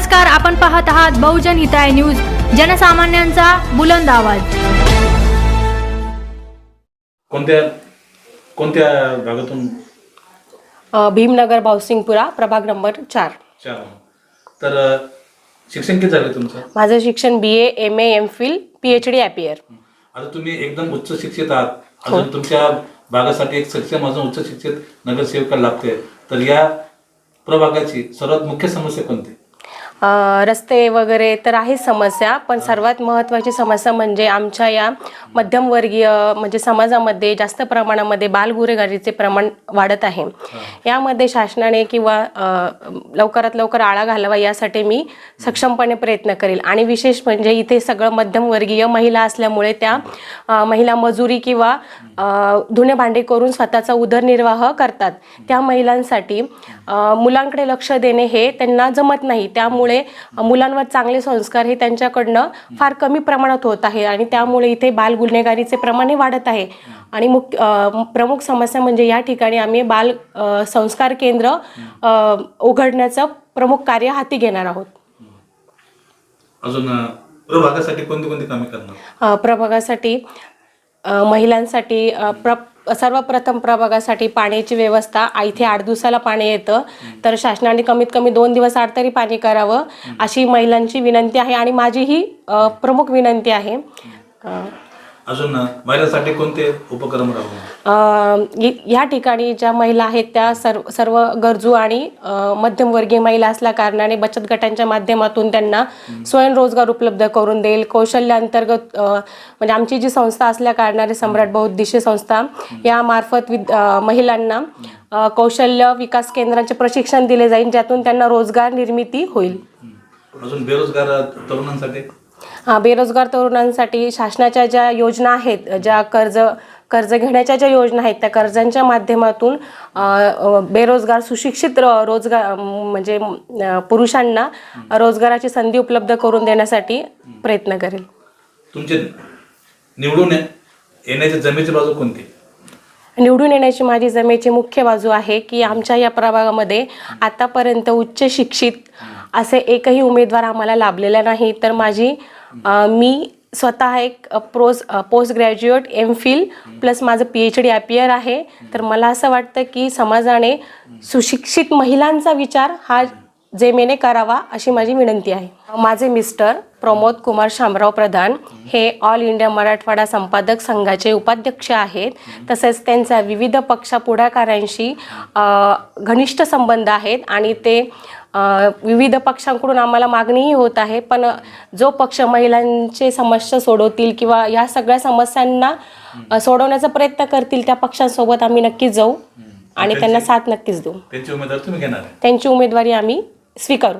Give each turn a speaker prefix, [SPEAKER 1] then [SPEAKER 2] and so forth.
[SPEAKER 1] नमस्कार आपण पाहत आहात बहुजन हिताय न्यूज जनसामान्यांचा बुलंद आवाज.
[SPEAKER 2] कोणत्या कोणत्या भागातून?
[SPEAKER 3] अ, भीमनगर भावसिंगपुरा प्रभाग नंबर चार.
[SPEAKER 2] चार. तर अ, शिक्षण किती झालं तुमचं?
[SPEAKER 3] माझं शिक्षण B A M A M Phil P H D appear
[SPEAKER 2] आता तुम्ही एकदम उच्च शिक्षित आहात. अजून तुमच्या भागासाठी एक सक्षम अजून उच्च शिक्षित नगरसेवका लागते तर या प्रभागाची सर्वात मुख्य समस्या कोणती?
[SPEAKER 3] रस्ते वगैरे तर आहे समस्या पण सर्वात महत्त्वाची समस्या म्हणजे आमच्या या मध्यमवर्गीय म्हणजे समाजामध्ये जास्त प्रमाणामध्ये बालगुन्हेगारीचे प्रमाण वाढत आहे. यामध्ये शासनाने किंवा लवकरात लवकर आळा घालावा यासाठी मी सक्षमपणे प्रयत्न करेल. आणि विशेष म्हणजे इथे सगळं मध्यमवर्गीय महिला असल्यामुळे त्या महिला मजुरी किंवा धुणे भांडे करून स्वतःचा उदरनिर्वाह करतात. त्या महिलांसाठी मुलांकडे लक्ष देणे हे त्यांना जमत नाही. त्यामुळे अ, मुलांवर चांगले संस्कार हे त्यांच्याकडनं फार कमी प्रमाणात होत आहे आणि त्यामुळे इथे बाल गुन्हेगारीचे प्रमाण हे वाढत आहे. आणि मुख्य प्रमुख समस्या म्हणजे या ठिकाणी आम्ही बाल संस्कार केंद्र उघडण्याचं प्रमुख कार्य हाती घेणार आहोत.
[SPEAKER 2] अजून प्रभागासाठी कोणती कोणती कामे करणार?
[SPEAKER 3] प्रभागासाठी महिलांसाठी प्र सर्वप्रथम प्रभागासाठी पाण्याची व्यवस्था इथे आठ दिवसाला पाणी येतं. तर शासनाने कमीत कमी दोन दिवस आठ तरी पाणी करावं अशी महिलांची विनंती आहे आणि माझी ही प्रमुख विनंती आहे.
[SPEAKER 2] अजून महिलांसाठी कोणते उपक्रम
[SPEAKER 3] या ठिकाणी ज्या महिला आहेत त्या सर्व सर्व गरजू आणि मध्यमवर्गीय महिला असल्या कारणाने बचत गटांच्या माध्यमातून त्यांना स्वयंरोजगार उपलब्ध करून देईल. कौशल्य अंतर्गत म्हणजे आमची जी संस्था असल्या कारणाने सम्राट बहुउद्देशीय संस्था यामार्फत विद महिलांना कौशल्य विकास केंद्रांचे प्रशिक्षण दिले जाईल ज्यातून त्यांना रोजगार निर्मिती होईल.
[SPEAKER 2] अजून बेरोजगार तरुणांसाठी?
[SPEAKER 3] बेरोजगार तरुणांसाठी शासनाच्या ज्या योजना आहेत ज्या कर्ज कर्ज घेण्याच्या ज्या योजना आहेत त्या कर्जांच्या माध्यमातून बेरोजगार सुशिक्षित रोजगार म्हणजे पुरुषांना रोजगाराची संधी उपलब्ध करून देण्यासाठी प्रयत्न करेल.
[SPEAKER 2] तुमचे निवडून ये- येण्याची जमेची बाजू कोणती?
[SPEAKER 3] निवडून येण्याची माझी जमेची मुख्य बाजू आहे की आमच्या या प्रभागामध्ये आतापर्यंत उच्च शिक्षित असे एकही उमेदवार आम्हाला लाभलेला नाही तर माझी मी स्वतः एक pros post graduate M Phil plus माझं पी एच डी ॲपियर आहे. तर मला असं वाटतं की समाजाने सुशिक्षित महिलांचा विचार हा जेमेने करावा अशी माझी विनंती आहे. माझे मिस्टर प्रमोद कुमार शामराव प्रधान हे ऑल इंडिया मराठवाडा संपादक संघाचे उपाध्यक्ष आहेत. तसेच त्यांचा विविध पक्ष पुढाकारांशी घनिष्ठ संबंध आहेत आणि ते विविध पक्षांकडून आम्हाला मागणीही होत आहे पण जो पक्ष महिलांचे समस्या सोडवतील किंवा या सगळ्या समस्यांना सोडवण्याचा प्रयत्न करतील त्या पक्षांसोबत आम्ही नक्कीच जाऊ आणि त्यांना साथ नक्कीच देऊ. त्यांची उमेदवारी आम्ही स्वीकारू.